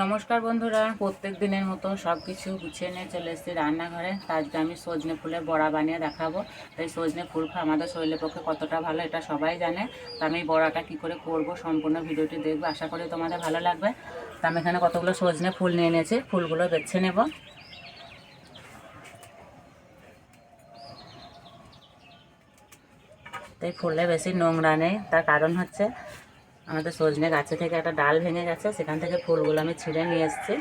নমস্কার বন্ধুরা, প্রত্যেক দিনের মতো সব কিছু গুছিয়ে নিয়ে চলে এসেছি রান্নাঘরে। আজকে আমি সজনে ফুলের বড়া বানিয়ে দেখাবো। তাই সজনে ফুল আমাদের শরীরের পক্ষে কতটা ভালো এটা সবাই জানে। তো আমি বড়াটা কি করে করব, সম্পূর্ণ ভিডিওটি দেখব। আশা করি তোমাদের ভালো লাগবে। তো আমি এখানে কতগুলো সজনে ফুল নিয়ে নিয়েছি, ফুলগুলো বেছে নেব। তাই ফুলে বেশি নোংরা নেই। তার কারণ হচ্ছে আমাদের সজনে গাছে থেকে একটা ডাল ভেঙে গেছে, সেখান থেকে ফুলগুলো আমি ছিঁড়ে নিয়ে এসেছি।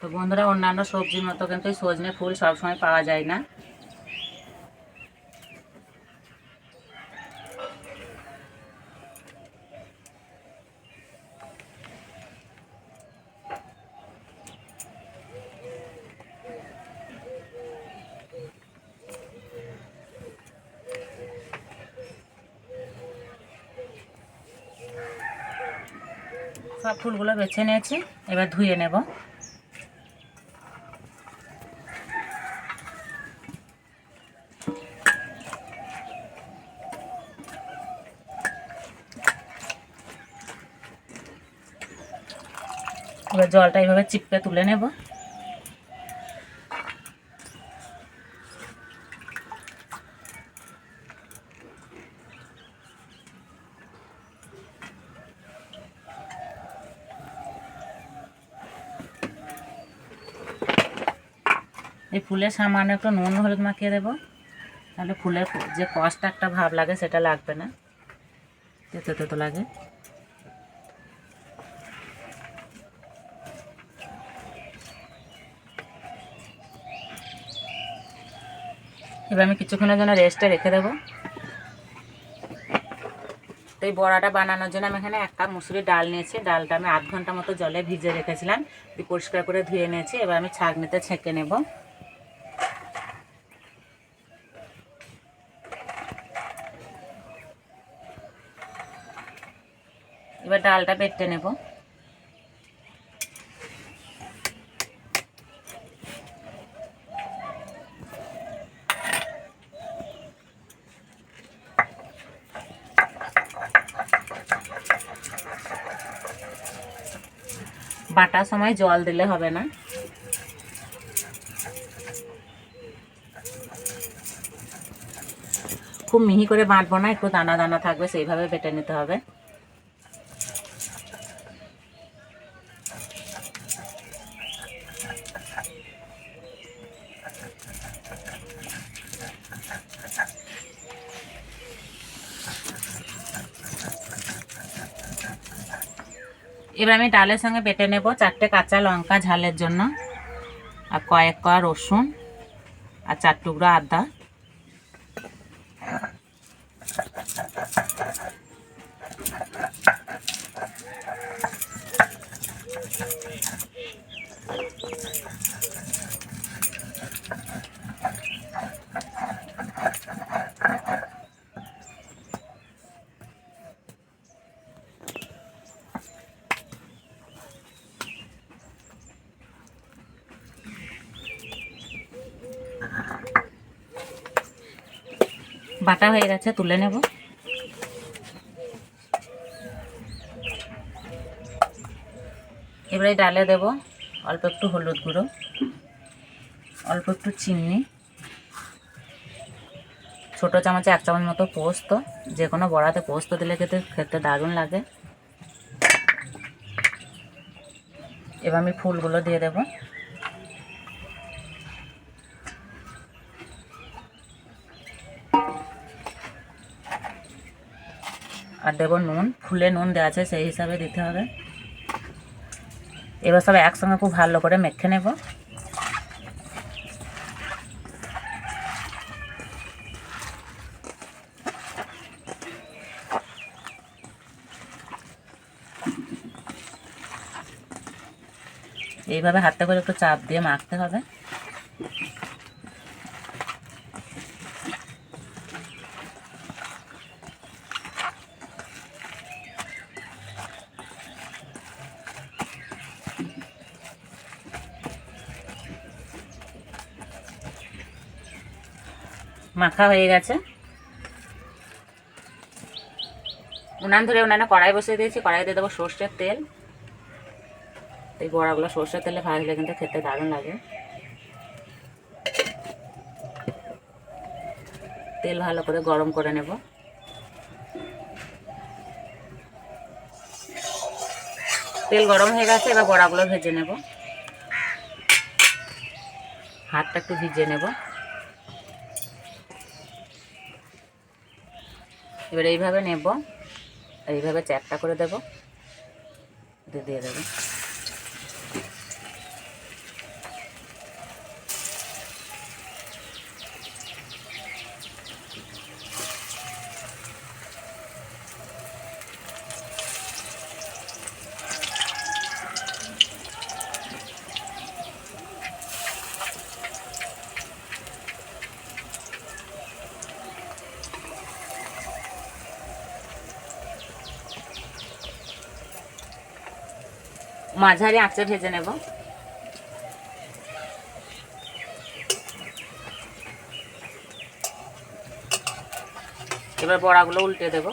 তো বন্ধুরা, অন্যান্য সবজির মতো কিন্তু সজনে ফুল সবসময় পাওয়া যায় না। সব ফুলগুলো বেছে নিয়েছি এবার ধুয়ে নেব। এবার জলটা এইভাবে চিপকে তুলে নেব। এই ফুলের সামান্য একটু নুন হলুদ মাখিয়ে দেবো। তাহলে ফুলের যে কষ্ট একটা ভাব লাগে সেটা লাগবে না। তেতো তেতো লাগে। এবার আমি কিছুক্ষণের জন্য রেস্টে রেখে দেবো। তো এই বড়াটা বানানোর জন্য আমি এখানে এক কাপ মুসুরির ডাল নিয়েছি। ডালটা আমি আধ ঘণ্টা মতো জলে ভিজে রেখেছিলাম। পরিষ্কার করে ধুয়ে নিয়েছি। এবার আমি ছাঁকনিতে ছেঁকে নেব। এবার ডালটা বেটে নেব। বাটার সময় জল দিলে হবে না। খুব মিহি করে বাঁটবো না, একটু দানা দানা থাকবে, সেইভাবে বেটে নিতে হবে। এবার আমি ডালের সঙ্গে বেটে নেব চারটে কাঁচা লঙ্কা ঝালের জন্য, আর কয়েক কোয়া রসুন, আর চার টুকরো আদা। বাটা হয়ে গেছে, তুলে নেব। এবারে ডালে দেব অল্প একটু হলুদ গুঁড়ো, অল্প একটু চিনি, ছোটো চামচে এক চামচ মতো পোস্ত, যে কোনো বড়াতে পোস্ত দিলে খেতে খেতে দারুণ লাগে। এবার আমি ফুলগুলো দিয়ে দেবো। দেবো নুন, ফুলে নুন দেওয়া আছে, সেই হিসাবে দিতে হবে। এবার সব একসঙ্গে খুব ভালো করে মেখে নেব। এইভাবে হাতে করে একটু চাপ দিয়ে মাখতে হবে। মাখা হয়ে গেছে। উনান ধরে উনানে কড়াই বসিয়ে দিয়েছি কড়াইতে দেবো সর্ষের তেল। এই বড়াগুলো সর্ষের তেলে ভাজলে কিন্তু খেতে দারুণ লাগে। তেল ভালো করে গরম করে নেব। তেল গরম হয়ে গেছে, এবার বড়াগুলো ভেজে নেব। হাতটা একটু ভিজিয়ে নেব। এবার এইভাবে নেব এইভাবে চ্যাপটা করে দেব দিয়ে দিয়ে দেবো। মাঝারি আঁচে ভেজে নেব। এবার বড়াগুলো উল্টে দেব।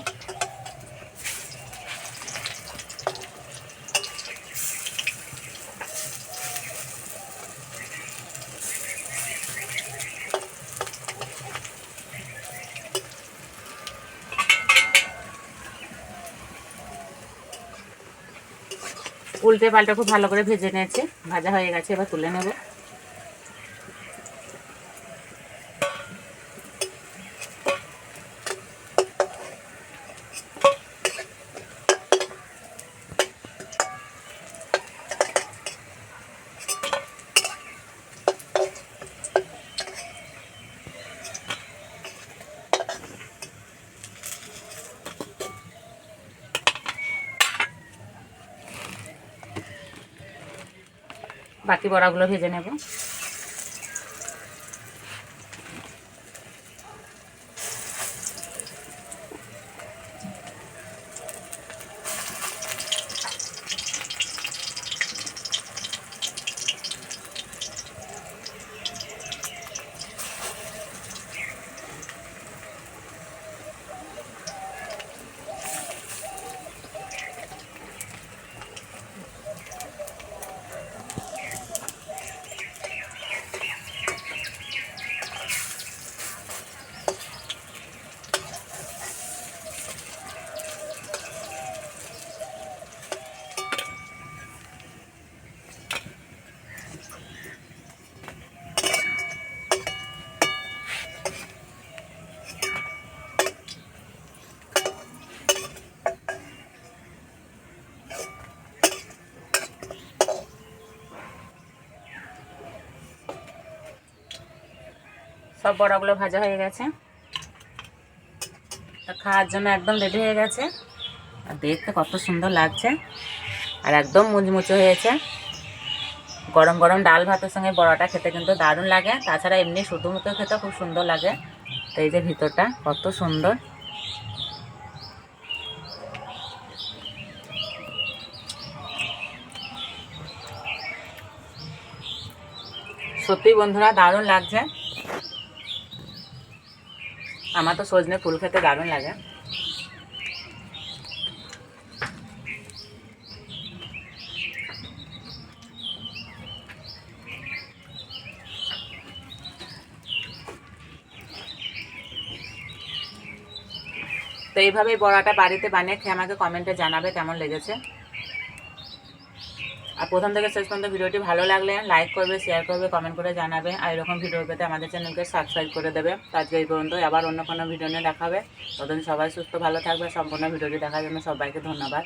উল্টে পাল্টে খুব ভালো করে ভেজে নিয়েছে ভাজা হয়ে গেছে এবার তুলে নেব। বাকি বড়াগুলো ভেজে নেব। সব বড়াগুলো ভাজা হয়ে গেছে। খাওয়ার জন্য একদম রেডি হয়ে গেছে। আর দেখতে কত সুন্দর লাগছে। আর একদম মুচমুচে হয়েছে। গরম গরম ডাল ভাতের সঙ্গে বড়াটা খেতে কিন্তু দারুণ লাগে। তাছাড়া এমনি শুধু মুখে খেতে খুব সুন্দর লাগে। তো এই যে ভিতরটা কত সুন্দর। সত্যি বন্ধুরা দারুণ লাগছে। আমার তো সজনে ফুল খেতে দারুণ লাগে। তো এইভাবেই বড়াটা বাড়িতে বানিয়ে খেয়ে আমাকে কমেন্টে জানাবে কেমন লেগেছে। আর প্রথম থেকে শেষ পর্যন্ত ভিডিওটি ভালো লাগলে লাইক করবে শেয়ার করবে কমেন্ট করে জানাবে। আর এরকম ভিডিও পেতে আমাদের চ্যানেলকে সাবস্ক্রাইব করে দেবে। আজকে এই পর্যন্ত আবার অন্য কোনো ভিডিও নিয়ে দেখাবে ততদিন সবাই সুস্থ, ভালো থাকবে। সম্পূর্ণ ভিডিওটি দেখার জন্য সবাইকে ধন্যবাদ।